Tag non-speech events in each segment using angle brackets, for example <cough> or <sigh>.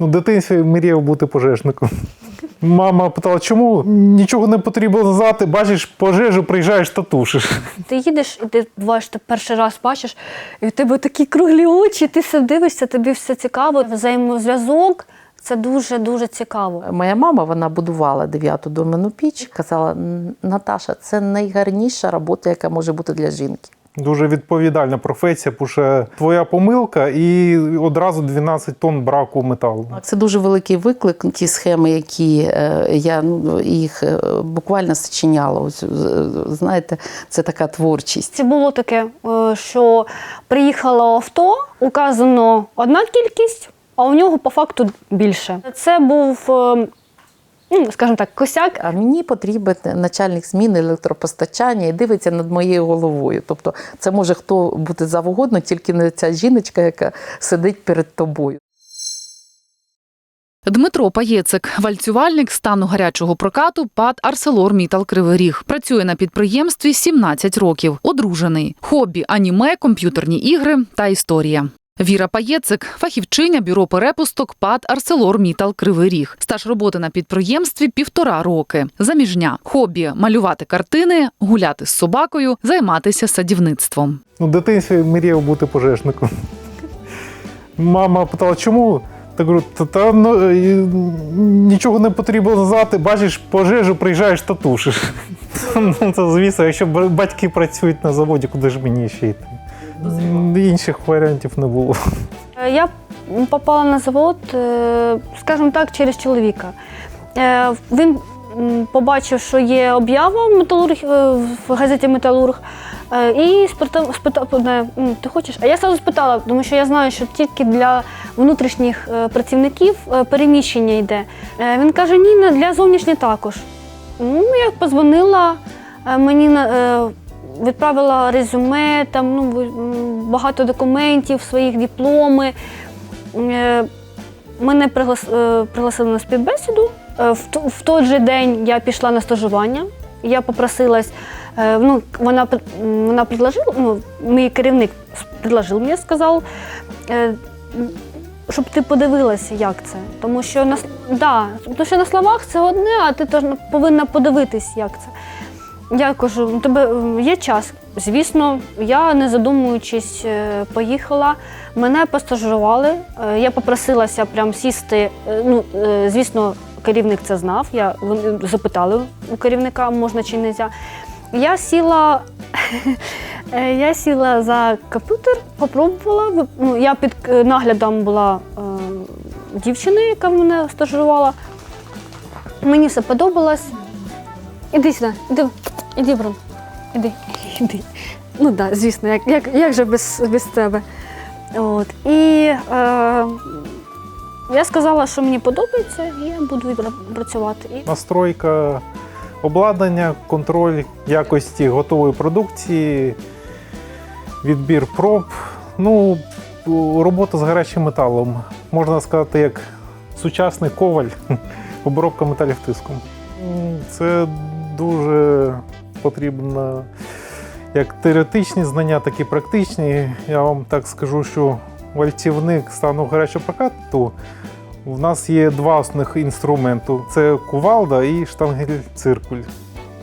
Ну, в дитинстві мріяв бути пожежником. <laughs> Мама питала, чому нічого не потрібно знати, бачиш пожежу, приїжджаєш та тушиш. Ти їдеш, і ти буваєш, ти перший раз бачиш, і в тебе такі круглі очі, ти все дивишся, тобі все цікаво. Взаємозв'язок це дуже-дуже цікаво. Моя мама вона будувала дев'яту доменну піч. Казала: Наташа, це найгарніша робота, яка може бути для жінки. Дуже відповідальна професія, тому що твоя помилка і одразу 12 тонн браку металу. Це дуже великий виклик. Ті схеми, які е, я ну, їх е, буквально сочиняла. Ось е, знаєте, це така творчість. Це було таке, що приїхало авто, указано одна кількість, а у нього по факту більше. Це був, скажімо так, косяк. А мені потрібен начальник зміни електропостачання і дивиться над моєю головою. Тобто, це може хто бути завгодно, тільки не ця жіночка, яка сидить перед тобою. Дмитро Паєцик, вальцювальник стану гарячого прокату ПАД Арселор Мітал Кривий Ріг. Працює на підприємстві 17 років. Одружений. Хобі, аніме, комп'ютерні ігри та історія. Віра Паєцик, фахівчиня бюро перепусток ПАД Арселор Мітал Кривий Ріг. Стаж роботи на підприємстві півтора роки. Заміжня. Хобі малювати картини, гуляти з собакою, займатися садівництвом. Ну, в мріяв бути пожежником. Мама питала, чому? Та кажу, та, та ну, нічого не потрібно знати, бачиш пожежу, приїжджаєш та тушиш. <laughs> Ну, це звісно, якщо батьки працюють на заводі, куди ж мені ще йти? Інших варіантів не було. Е, Я попала на завод, е, скажімо так, через чоловіка. Е, Він побачив, що є об'ява в металург в газеті Металург. І спитав, спитав ти хочеш? А я одразу спитала, тому що я знаю, що тільки для внутрішніх працівників переміщення йде. Він каже, ні, для зовнішніх також. Ну, я подзвонила, мені на- відправила резюме, там ну, багато документів, своїх дипломи. Е, Мене е, пригласили на співбесіду. Е, В, той же день я пішла на стажування. Я попросилась, ну, вона, вона предложила, ну, мій керівник предложив мені, сказав, щоб ти подивилася, як це. Тому що на, да, тому що на словах це одне, а ти повинна подивитись, як це. Я кажу, у тебе е, є час. Звісно, я не задумуючись, е, поїхала. Мене постажували. Е, Я попросилася прям сісти. Ну, звісно, керівник це знав. Я вони запитали у керівника, можна чи не. Я сіла, <laughs> я сіла за комп'ютер, попробувала. Ну, я під наглядом була е, дівчини, яка мене стажувала. Мені все подобалось. Іди сюди, іди, іди, Брун. Іди, іди. Ну так, да, звісно, як, як, як же без, без тебе. От. І е, я сказала, що мені подобається, і я буду працювати. Настройка обладнання, контроль якості готової продукції, відбір проб. Ну, робота з гарячим металом. Можна сказати, як сучасний коваль, <laughs> обробка металів тиском. Це дуже потрібно як теоретичні знання, так і практичні. Я вам так скажу, що вальцівник стану гарячого прокату у нас є два основних інструменти: це кувалда і штангель-циркуль.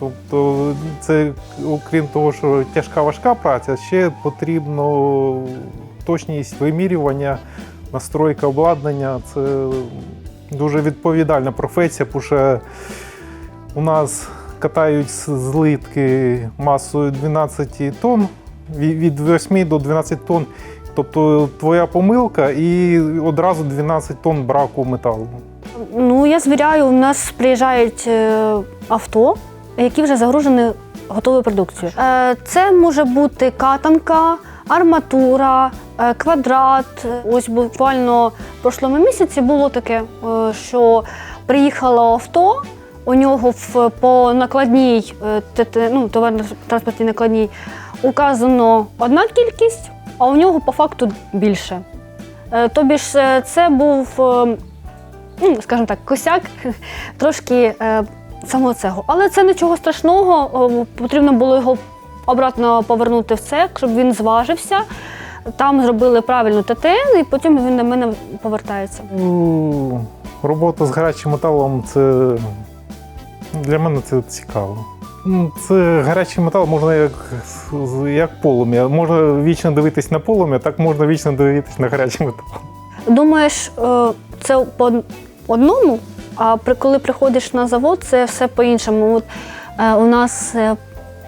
Тобто, це, окрім того, що тяжка важка праця, ще потрібно точність вимірювання, настройка обладнання. Це дуже відповідальна професія, тому що у нас катають злитки масою 12 тонн, від 8 до 12 тонн. Тобто твоя помилка і одразу 12 тонн браку металу. ну, я звіряю, у нас приїжджають е, авто, які вже загружені готовою продукцією. Е, це може бути катанка, арматура, е, квадрат. Ось буквально в прошлому місяці було таке, що приїхало авто. У нього в по накладній е, ну, товарно-транспортній накладній указано одна кількість, а у нього по факту більше. Е, Тобі ж е, це був, ну, скажімо так, косяк <laughs> трошки самого цього. Але це нічого страшного. Потрібно було його обратно повернути в цех, щоб він зважився. там зробили правильно ТТН, і потім він до мене повертається. Робота з гарячим металом це для мене це цікаво. Ну, Це гарячий метал можна як, як полум'я. Можна вічно дивитись на полум'я, так можна вічно дивитись на гарячий метал. Думаєш, е, це по одному, а коли приходиш на завод, це все по-іншому. От, е, у нас е,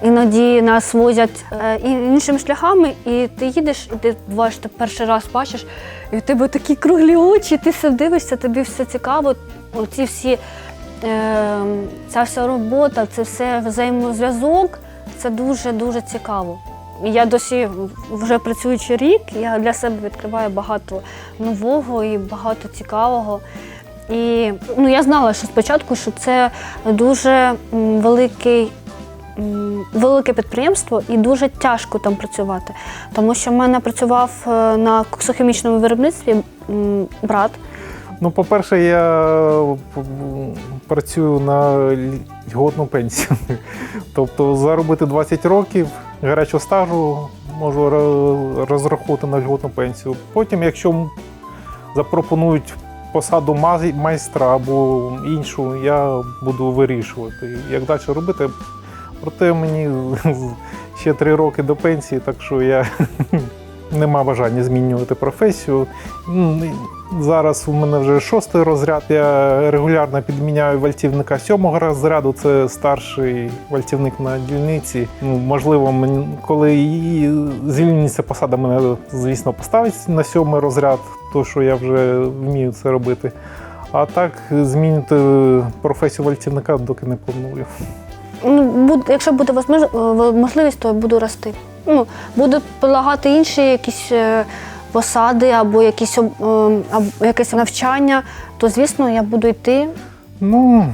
іноді нас возять іншими шляхами, і ти їдеш, і ти буваєш, ти перший раз бачиш, і в тебе такі круглі очі, ти все дивишся, тобі все цікаво. Оці всі, ця вся робота, це все взаємозв'язок, це дуже-дуже цікаво. Я досі, вже працюючи рік, я для себе відкриваю багато нового і багато цікавого. І ну, я знала, що спочатку, що це дуже великий, велике підприємство і дуже тяжко там працювати. Тому що в мене працював е, на коксохімічному виробництві брат. Ну, по-перше, я п- працюю на льготну пенсію. <laughs> Тобто заробити 20 років гарячого стажу можу ро- розраховувати на льготну пенсію. Потім, якщо запропонують посаду майстра або іншу, я буду вирішувати, як далі робити. Проте мені <laughs> ще 3 роки до пенсії, так що я <laughs> нема бажання змінювати професію. Зараз у мене вже шостий розряд. Я регулярно підміняю вальтівника сьомого розряду. Це старший вальтівник на дільниці. Ну, можливо, коли і звільниться посада, мене, звісно, поставить на сьомий розряд, то що я вже вмію це робити. А так змінити професію вальтівника доки не планую. Ну, якщо буде е, можливість, то буду рости. Ну, будуть предлагати інші якісь е, посади або якісь, об- е, або якесь навчання, то звісно я буду йти. Ну,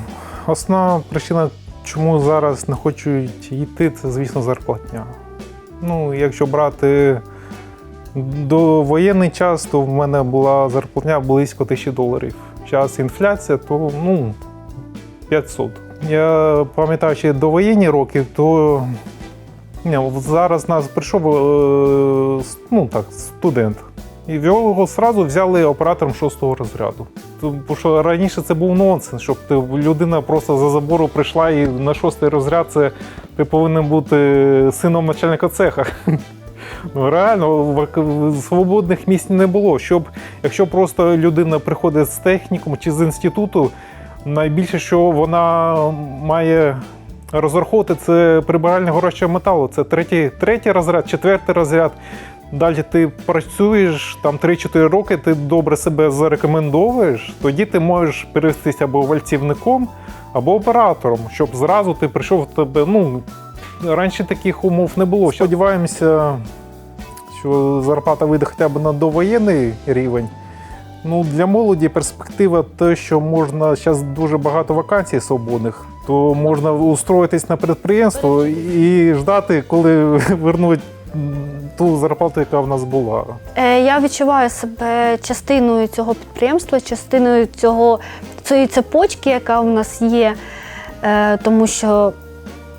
основна причина, чому зараз не хочуть йти, це, звісно, зарплатня. Ну, якщо брати до воєнний час, то в мене була зарплатня близько тисячі доларів. Зараз інфляція, то ну, 500. Я пам'ятаю, ще до воєнні роки, то ні, зараз нас прийшов е, ну, так, студент. І його одразу взяли оператором шостого розряду. Тому що раніше це був нонсенс, щоб ти, людина просто за забору прийшла і на шостий розряд це ти повинен бути сином начальника цеха. <laughs> Ну, реально, свободних місць не було. Щоб, якщо просто людина приходить з технікуму чи з інституту, найбільше, що вона має розраховувати, це прибиральне горячого металу. Це третій, третій розряд, четвертий розряд. Далі ти працюєш там 3-4 роки, ти добре себе зарекомендовуєш, тоді ти можеш перевестися або вальцівником, або оператором, щоб зразу ти прийшов в тебе. Ну, раніше таких умов не було. Сподіваємося, що зарплата вийде хоча б на довоєнний рівень. Ну, для молоді перспектива те, що можна зараз дуже багато вакансій свободних, то можна устроїтись на підприємство і ждати, коли <laughs> вернуть ту зарплату, яка в нас була. Е, Я відчуваю себе частиною цього підприємства, частиною цього, цієї цепочки, яка у нас є. Е, Тому що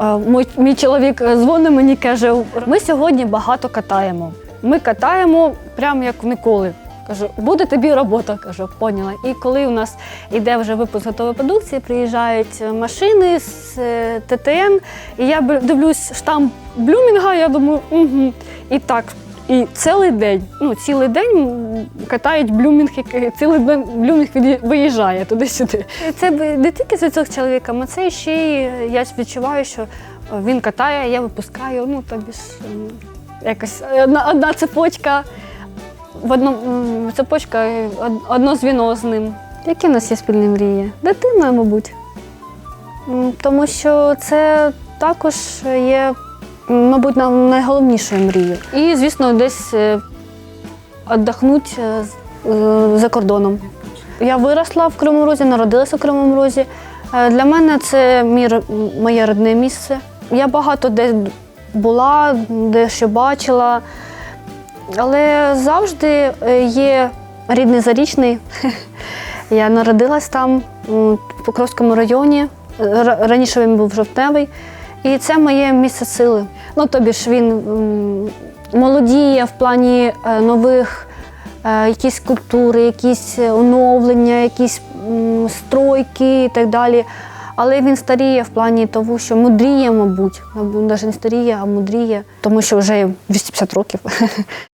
е, мій, мій чоловік дзвонить мені каже: ми сьогодні багато катаємо. Ми катаємо прямо як ніколи. Кажу, буде тобі робота, кажу, поняла. І коли у нас йде вже випуск готової продукції, приїжджають машини з е, ТТН, і я дивлюсь штамп Блюмінга, я думаю, угу. І так, і цілий день, ну цілий день катають блюмінг, який- цілий день блюмінг виїжджає туди-сюди. Це не тільки з цих чоловіком, а це ще й я відчуваю, що він катає, я випускаю. Ну тобі ж якось одна, одна цепочка, в одному цепочка е, одно звіно з ним. Які в нас є спільні мрії? Дитина, мабуть. Тому що це також є, мабуть, на- найголовнішою мрією. І, звісно, десь е, віддохнути е, за кордоном. Я виросла в Кривому Розі, народилася в Кривому Розі. Для мене це мій, моє родне місце. Я багато де була, де що бачила, але завжди е, є рідний зарічний. <laughs> Я народилась там, в Покровському районі. Раніше він був жовтневий. І це моє місце сили. Ну, тобі ж він молодіє в плані е, нових е, якісь культури, якісь оновлення, якісь стройки і так далі. Але він старіє в плані того, що мудріє, мабуть. Навіть не старіє, а мудріє, тому що вже 250 років. <laughs>